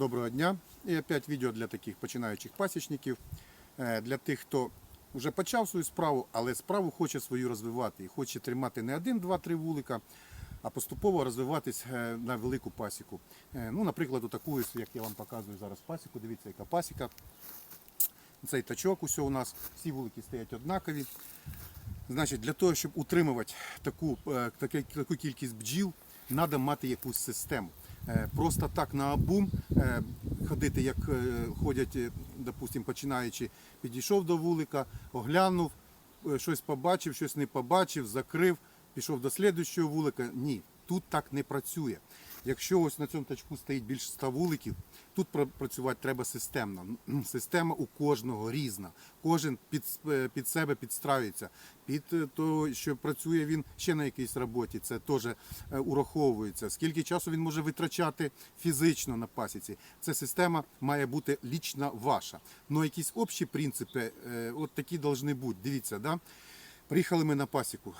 Доброго дня. І опять відео для таких починаючих пасічників, е, для тих, хто вже почав свою справу, але справу хоче свою розвивати і хоче тримати не один, два, три вулика, а поступово розвиватись е, на велику пасіку. Е, Ну, наприклад, таку, як я вам показую зараз пасіку. Дивіться, яка пасіка. Цей тачок усе у нас, всі вулики стоять однакові. Значить, для того, щоб утримувати таку, таку кількість бджіл, треба мати якусь систему. Е, Просто так на обум е, ходити, як е, ходять, допустим, починаючи, підійшов до вулика, оглянув, щось побачив, щось не побачив, закрив, пішов до слідуючого вулика. Ні, тут так не працює. Якщо ось на цьому тачку стоїть більше 100 вуликів, тут працювати треба системно. Система у кожного різна. Кожен під, е, під себе підстраюється. Під е, то, що працює він ще на якійсь роботі, це теж е, ураховується. Скільки часу він може витрачати фізично на пасіці. Ця система має бути лічна ваша. Ну якісь общі принципи, от такі повинні бути. Дивіться, да? Приїхали ми на пасіку.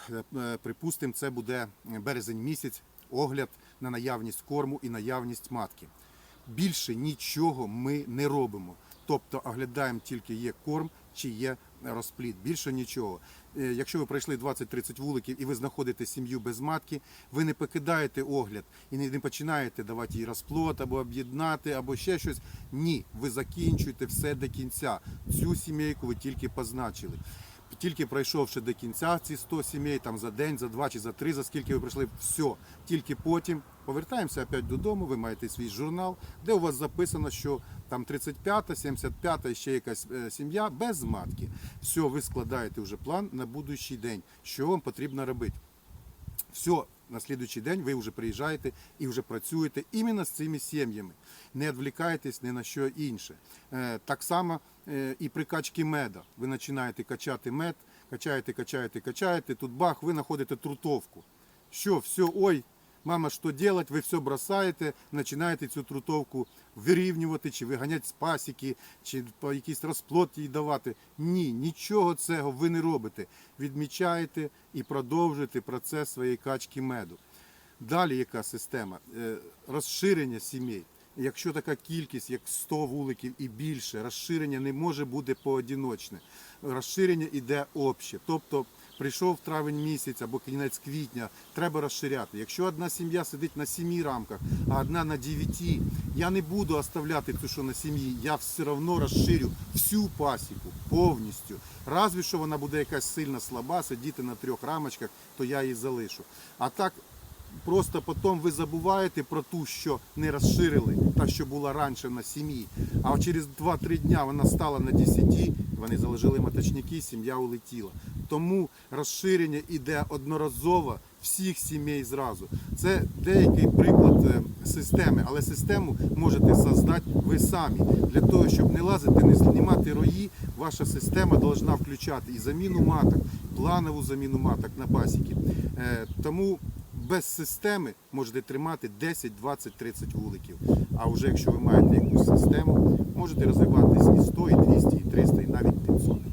Припустимо, це буде березень місяць, огляд на наявність корму і наявність матки. Більше нічого ми не робимо. Тобто оглядаємо тільки є корм чи є розплід. Більше нічого. Е, Якщо ви пройшли 20-30 вуликів і ви знаходите сім'ю без матки, ви не покидаєте огляд і не не починаєте давати їй розплод або об'єднати, або ще щось. Ні, ви закінчуєте все до кінця. Цю сімейку ви тільки позначили. Тільки пройшовши до кінця ці 100 сімей, там за день, за два чи за три, за скільки ви пройшли, все. Тільки потім повертаємося опять додому, ви маєте свій журнал, де у вас записано, що там 35-та, 75-та і ще якась е, сім'я без матки. Все, ви складаєте вже план на будущий день, що вам потрібно робити. Все, на слідуючий день ви вже приїжджаєте і вже працюєте іменно з цими сім'ями. Не відвлікаєтесь ні на що інше. Е, Так само е, і при качці меда. Ви починаєте качати мед, качаєте, качаєте, качаєте, тут бах, ви знаходите трутовку. Що, все, ой, мама, що робити? Ви все бросаєте, починаєте цю трутовку вирівнювати, чи виганяти з пасіки, чи по якийсь розплод їй давати. Ні, нічого цього ви не робите. Відмічаєте і продовжуєте процес своєї качки меду. Далі яка система? Е, Розширення сімей. Якщо така кількість, як 100 вуликів і більше, розширення не може бути поодіночне. Розширення йде обще. Тобто прийшов травень місяць або кінець квітня, треба розширяти. Якщо одна сім'я сидить на сімі рамках, а одна на дев'яти, я не буду оставляти ту, що на сім'ї, я все одно розширю всю пасіку повністю. Разві що вона буде якась сильно слаба, сидіти на трьох рамочках, то я її залишу. А так Просто потім ви забуваєте про ту, що не розширили, та що була раніше на сім'ї. А через 2-3 дня вона стала на 10, вони заложили маточники, сім'я улетіла. Тому розширення йде одноразово всіх сімей зразу. Це деякий приклад е, системи, але систему можете создати ви самі. Для того, щоб не лазити, не знімати рої, ваша система повинна включати і заміну маток, планову заміну маток на пасіки. Е, Тому без системи можете тримати 10, 20, 30 вуликів. А вже якщо ви маєте якусь систему, можете розвиватись і 100, і 200, і 300, і навіть 500.